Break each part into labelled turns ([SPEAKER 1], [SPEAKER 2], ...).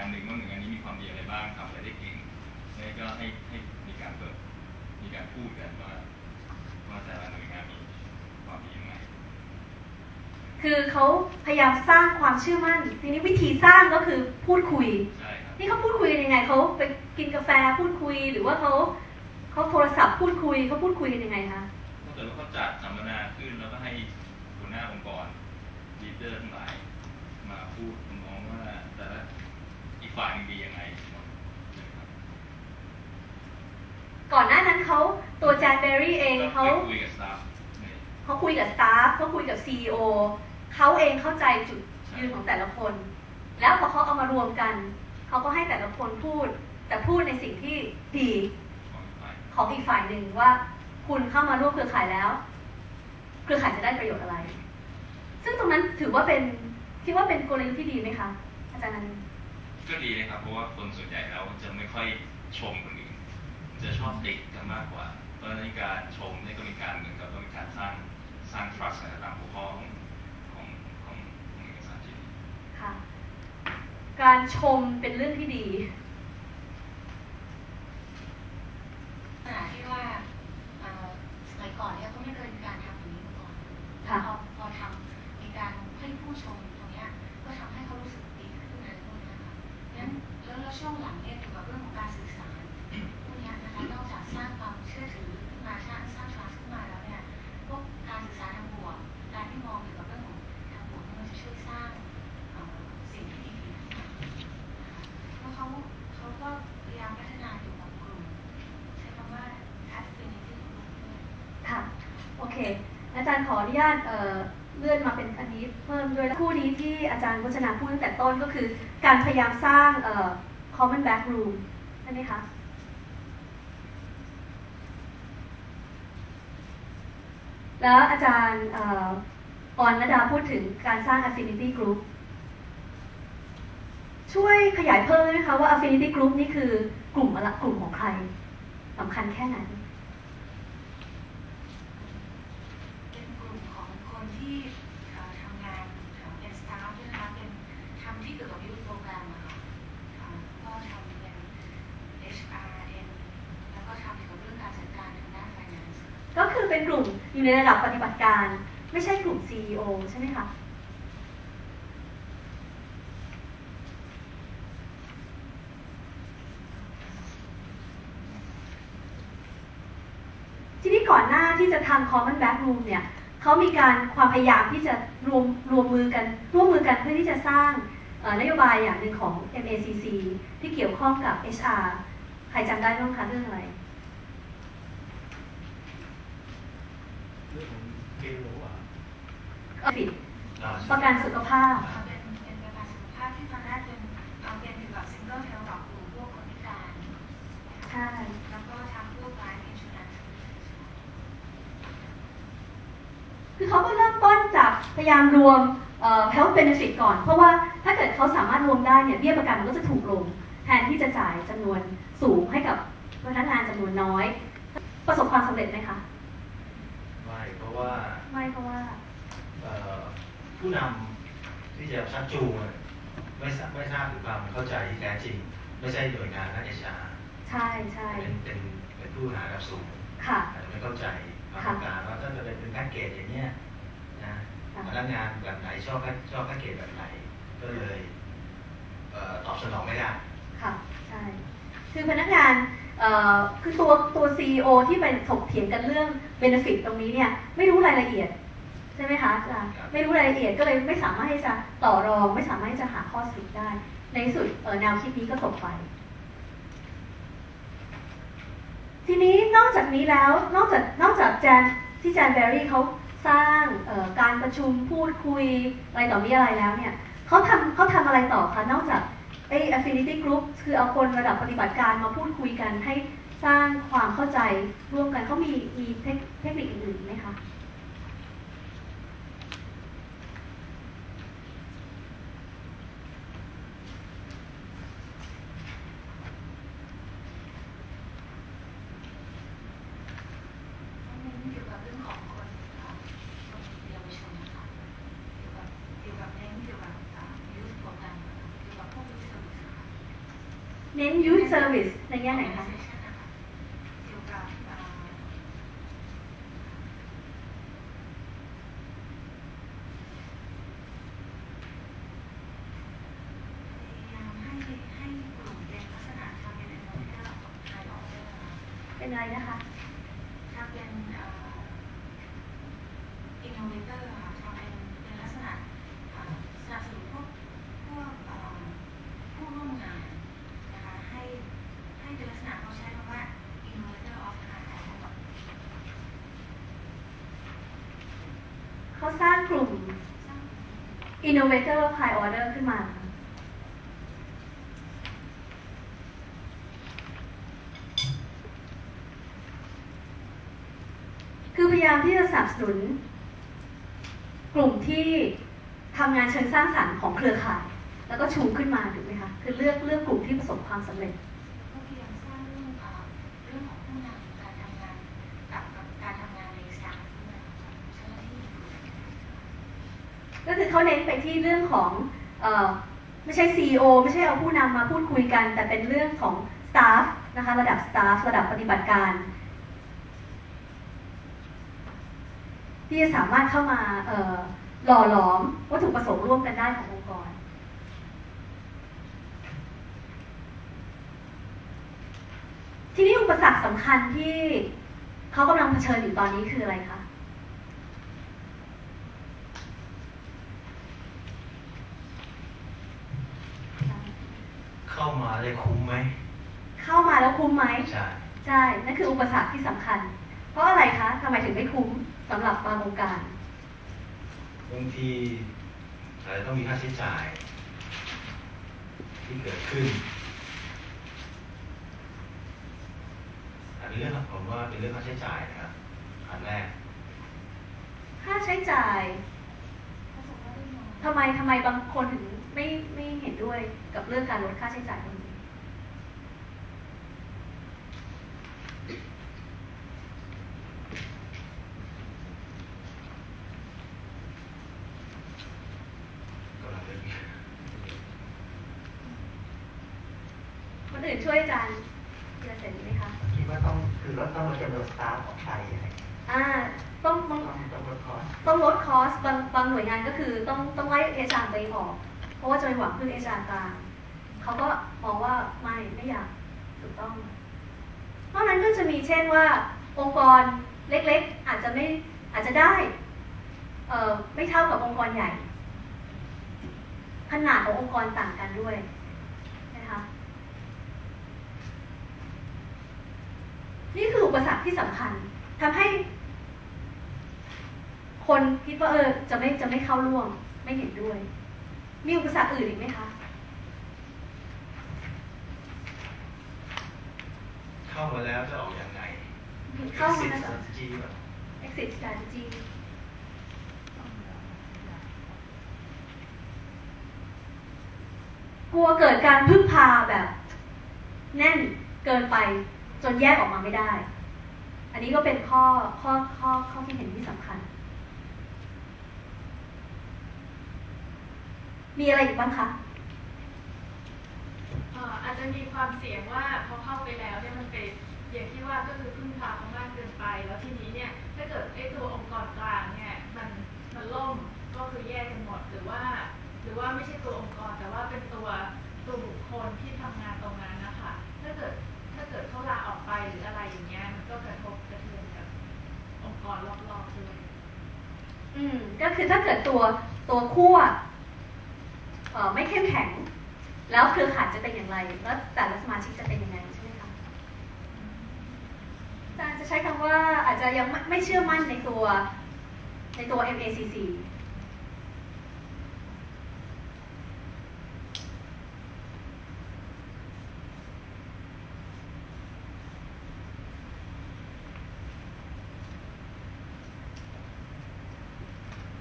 [SPEAKER 1] านหนึ่งว่าหน่วยงานนี้มีความดีอะไรบ้างทำอะไรได้เก่งแล้วก็ให้ให้มีการเปิดมีการพูดกันว่าว่าแต่ละหน่วยงานมีความดียังไง
[SPEAKER 2] คือเขาพยายามสร้างความเชื่อมั่น ทีนี้วิธีสร้างก็คือพูดคุย
[SPEAKER 1] ใช่ครับ
[SPEAKER 2] นี่เขาพูดคุยกันยังไงเขาไปกินกาแฟพูดคุยหรือว่าเขาเขาโทรศัพท์พูดคุยเขาพูดคุยกันยังไงคะ
[SPEAKER 1] ถ้าเกิดว่าเขาจัดสัมมนาขึ้นแล้วก็ให้หัวหน้าองค์กรลีดเดอร์ทั้งหลายมาพูดมองว่าแต่ละอีก ฝ่ายหนึ่งดียังไงนะครับ
[SPEAKER 2] ก่อนหน้านั้นเขาตัวแจนเบอรี่เองเขา
[SPEAKER 1] ก็คุยกับสตาฟใน
[SPEAKER 2] เขาคุยกับสตาฟเขาคุยกับซีอเขาเองเข้าใจจุดยืนของแต่ละคน แล้วพอเขาเอามารวมกัน เขาก็ให้แต่ละคนพูด แต่พูดในสิ่งที่ดี
[SPEAKER 1] ของอีกฝ่าย
[SPEAKER 2] ของอีกฝ่ายหนึ่งว่า คุณเข้ามาร่วมเครือข่ายแล้ว เครือข่ายจะได้ประโยชน์อะไร ซึ่งตรงนั้นถือว่าเป็นคิดว่าเป็นกลยุทธ์ที่ดีไหมคะ อาจารย์นันท์
[SPEAKER 1] ก็ดีนะครับ เพราะว่าคนส่วนใหญ่แล้วจะไม่ค่อยชมคนอื่นจะชอบติกันมากกว่า เพราะฉะนั้นการชมนี่ก็มีการเหมือนกับว่ามีการสร้างสร้าง trust ในตามหัวข้อของของของของเอกสารชิ้นนี้
[SPEAKER 2] ค่ะการชมเป็นเรื่องที่ดี
[SPEAKER 3] ขณะที่ว่า ขออนุ
[SPEAKER 2] ญาตเลื่อนมาเป็นอันนี้เพิ่มด้วยคู่นี้ที่อาจารย์วัฒนาพูดตั้งแต่ต้นก็คือ การพยายามสร้าง common back room ใช่ไหมคะแล้วอาจารย์อ่อนนดาพูดถึงการสร้าง affinity group ช่วยขยายเพิ่มได้ไหมคะว่า affinity group นี่คือกลุ่มอะไรกลุ่มของใครสำคัญแค่ไหน
[SPEAKER 3] กลุ่มของคนที่เอ่อทำงานเอ่อเป็นสตาฟด้วยนะคะเป็นทำที่เกี่ยวกับยูทโปรแกรมอะค่ะอ่าก็ทำเป็น HRM แล้วก็ทำเกี่ยวกับเรื่องการจัดการทางด้าน finance
[SPEAKER 2] ก็คือ เป็นกลุ่มอยู่ในระดับปฏิบัติการ ไม่ใช่กลุ่ม CEO ใช่ไหมคะทีนี้ก่อนหน้าที่จะทำ Common Back Room เนี่ยเขามีการความพยายามที่จะรวมรวมมือกันร่วมมือกันเพื่อที่จะสร้างนโยบายอย่างหนึ่งของ MACC ที่เกี่ยวข้องกับ HR ใครจำได้บ้างคะเรื่องอะไร
[SPEAKER 4] เรื่องของเกมหรือเปล่า
[SPEAKER 2] ผิด
[SPEAKER 4] อ่า
[SPEAKER 2] ประกันสุขภาพ
[SPEAKER 3] อ่าเป็นเป็นประกันสุขภาพที่ตอนแรกเป็นเอาเป็นเกี่ยวกับ single health กับกลุ่มพวกคนพิการ
[SPEAKER 2] ใช่
[SPEAKER 3] แล้วก็ทำพวก life insurance
[SPEAKER 2] คือเขาก็เริ่มต้นจากพยายามรวมเอ่อ health benefit ก่อน เพราะว่าถ้าเกิดเขาสามารถรวมได้เนี่ยเบี้ยประกันมันก็จะถูกลง แทนที่จะจ่ายจำนวนสูงให้กับพนักงานจำนวนน้อย ประสบความสำเร็จไหมคะ
[SPEAKER 4] ไม่เพราะว่า
[SPEAKER 2] ไม่เพราะว่า
[SPEAKER 4] เอ่อ ผู้นำที่จะชักจูงอะไม่ทราบไม่ทราบถึงความเข้าใจที่แท้จริง ไม่ใช่หน่วยงานด้านเอชอาร์
[SPEAKER 2] ใช่ใช่
[SPEAKER 4] เป็นเป็นเป็นผู้บริหารระดับสูง
[SPEAKER 2] ค่ะ
[SPEAKER 4] อาจจะไม่เข้าใจความต้องการว่าถ้าจะเป็นเป็นแพ็กเกจอย่างเนี้ยนะ
[SPEAKER 2] ค่ะ
[SPEAKER 4] พนักงานแบบไหนชอบแพ็คชอบแพ็กเกจแบบไหนก็เลยเอ่อตอบสนองไม่ได้
[SPEAKER 2] ค่ะใช่คือพนักงานเอ่อคือตัวตัว CEO ที่ไปถกเถียงกันเรื่อง benefit ตรงนี้เนี่ยไม่รู้รายละเอียดใช่ไหมคะอาจารย์ไม่รู้รายละเอียดก็เลยไม่สามารถที่จะต่อรอง ไม่สามารถที่จะหาข้อสรุปได้ ในสุดเออแนวคิดนี้ก็ตกไป ทีนี้นอกจากนี้แล้วนอกจากนอกจากแจนที่แจนเบอรี่เขาสร้างการประชุมพูดคุยอะไรต่อมีอะไรแล้วเนี่ยเขาทำเขาทำอะไรต่อคะนอกจากไอ้ affinity group คือเอาคนระดับปฏิบัติการมาพูดคุยกันให้สร้างความเข้าใจร่วมกันเขามีมีเทคเทคนิคอื่นๆไหมคะ
[SPEAKER 3] เน้นเกี่ยวกับเรื่องของคนเอ่อคนเยาวชนนะคะเกี่ยวกับเกี่ยวกับเน้นเกี่ยวกับอ่า youth program นะคะเกี่ยวกับพวก youth service นะคะ
[SPEAKER 2] เน้น youth service ในแง่ไหนคะ
[SPEAKER 3] Organization นะคะเกี่ยวกับเอ่อพยายามให้ให้กลุ่มเป็นลักษณะทำเป็น innovator high order นะคะ
[SPEAKER 2] เป็นอะไรนะคะ
[SPEAKER 3] ทำเป็นเอ่อ innovator ค่ะทำเป็นเป็นลักษณะเอ่อสนับสนุนพวกพวกเอ่อผู้ร่วมงานนะคะให้ให้เป็นลักษณะเขาใช้คำว่า innovator of high order
[SPEAKER 2] เขา สร้างกลุ่ม innovator high order ขึ้นมา คือพยายามที่จะสนับสนุน กลุ่มที่ทำงานเชิงสร้างสรรค์ของเครือข่าย แล้วก็ชูขึ้นมาถูกไหมคะ คือเลือกเลือกกลุ่มที่ประสบความสำเร็จ
[SPEAKER 3] ก็พยายามสร้างเรื่องเรื่องของผู้นำการทำงานกับการทำงานในสายด้วยของเจ้าหน้าที่
[SPEAKER 2] ก็คือเขาเน้นไปที่เรื่องของอไม่ใช่ CEO ไม่ใช่เอาผู้นำมาพูดคุยกัน แต่เป็นเรื่องของ staff นะคะระดับ staff ระดับปฏิบัติการ ที่จะสามารถเข้ามาหล่อหลอมวัตถุประสงค์ร่วมกันได้ขององค์กร ทีนี้อุปสรรคสำคัญที่เขากำลังเผชิญอยู่ตอนนี้คืออะไรคะ
[SPEAKER 4] เข้ามาได้คุ้มไหม
[SPEAKER 2] เข้ามาแล้วคุ้มไหม
[SPEAKER 4] ใช่
[SPEAKER 2] ใช่ นั่นคืออุปสรรคที่สำคัญ เพราะอะไรคะทำไมถึงไม่คุ้มสำหรับบางองค์การ
[SPEAKER 4] บางทีอาจจะต้องมีค่าใช้จ่าย ที่เกิดขึ้น อันนี้เรื่องผมว่าเป็นเรื่องค่าใช้จ่ายนะครับอันแรก
[SPEAKER 2] ค่าใช้จ่าย
[SPEAKER 3] ประสบว่าได้น้อย
[SPEAKER 2] ทำไมทำไมบางคนถึงไม่ไม่เห็นด้วยกับเรื่องการลดค่าใช้จ่ายตรงนี้
[SPEAKER 4] กำลังจะมี
[SPEAKER 2] คนอื่น ช่วยอาจารย์เดือนเสร็จไหมคะ
[SPEAKER 5] คิดว่าต้องคือเราต้องลดจำนวนสตาฟออกไปอะไร
[SPEAKER 2] อ่าต้องต้
[SPEAKER 5] ต้
[SPEAKER 2] อ
[SPEAKER 5] องงต้องลดคอส
[SPEAKER 2] ต้องลดคอสบางบางหน่วยงานก็คือต้องต้องไล่เอชอาร์ไปออก เพราะว่าจะไปหวังพึ่งเอชอาร์กลางเขาก็มองว่าไม่ไม่อยากถูกต้องนอกนั้นก็จะมีเช่นว่าองค์กรเล็กๆ อาจจะไม่อาจจะได้เอ่อไม่เท่ากับองค์กรใหญ่ ขนาดขององค์กรต่างกันด้วยนะคะ นี่คืออุปสรรคที่สำคัญทำให้ คนคิดว่าเออ จะไม่จะไม่เข้าร่วม ไม่เห็นด้วย มีอุปสรรคอื่นอีกไหมคะ
[SPEAKER 4] เข้ามาแล้วจะออกยังไง
[SPEAKER 2] เข้ามา
[SPEAKER 4] Exit
[SPEAKER 2] แล้วเหรอ
[SPEAKER 4] strategy แบบ
[SPEAKER 2] exit strategy กลัวเกิดการพึ่งพาแบบ แน่นเกินไป จนแยกออกมาไม่ได้ อันนี้ก็เป็นข้อข้อข้อข้อที่เห็นที่สำคัญ มีอะไรอีกบ้างคะ
[SPEAKER 6] อ่ออาจจะมีความเสี่ยงว่าพอเข้าไปแล้วเนี่ยมันเป็นอย่างที่ว่าก็คือพึ่งพาเขามากเกินไป แล้วทีนี้เนี่ยถ้าเกิดไอ้ตัวองค์กรกลางเนี่ยมันมันล่มก็คือแยกกันหมดหรือว่า หรือว่าไม่ใช่ตัวองค์กรแต่ว่าเป็นตัวตัวบุคคลที่ทำงานตรงนั้นนะคะถ้าเกิดถ้าเกิดเขาลา หรืออะไรอย่างเงี้ยมันก็กระทบกระเทือนกับองค์กรรอบๆด้วย
[SPEAKER 2] อืมก็คือถ้าเกิดตัวตัวขั้วเอ่อไม่เข้มแข็ง แล้วเครือข่ายจะเป็นอย่างไร แล้วแต่ละสมาชิกจะเป็นยังไงใช่ไหมคะอาจารย์จะใช้คำว่าอาจจะยังไม่ไม่เชื่อมั่นในตัวในตัว MACC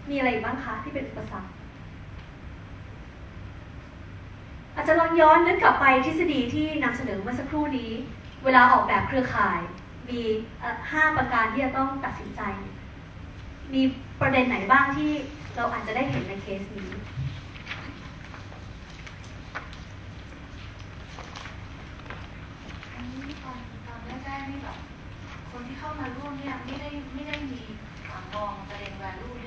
[SPEAKER 2] มีอะไรบ้างคะที่เป็นอุปสรรคอาจจะลองย้อนนึกกลับไปทฤษฎีที่นำเสนอเมื่อสักครู่นี้ เวลาออกแบบเครือข่าย มีห้าประการที่จะต้องตัดสินใจ มีประเด็นไหนบ้างที่เราอาจจะได้เห็นในเคสนี้
[SPEAKER 3] ค่ะใกล้ๆไม่แบบคนที่เข้ามาร่วมเนี่ยไม่ได้ไม่ได้มีมองประเด็นแวลู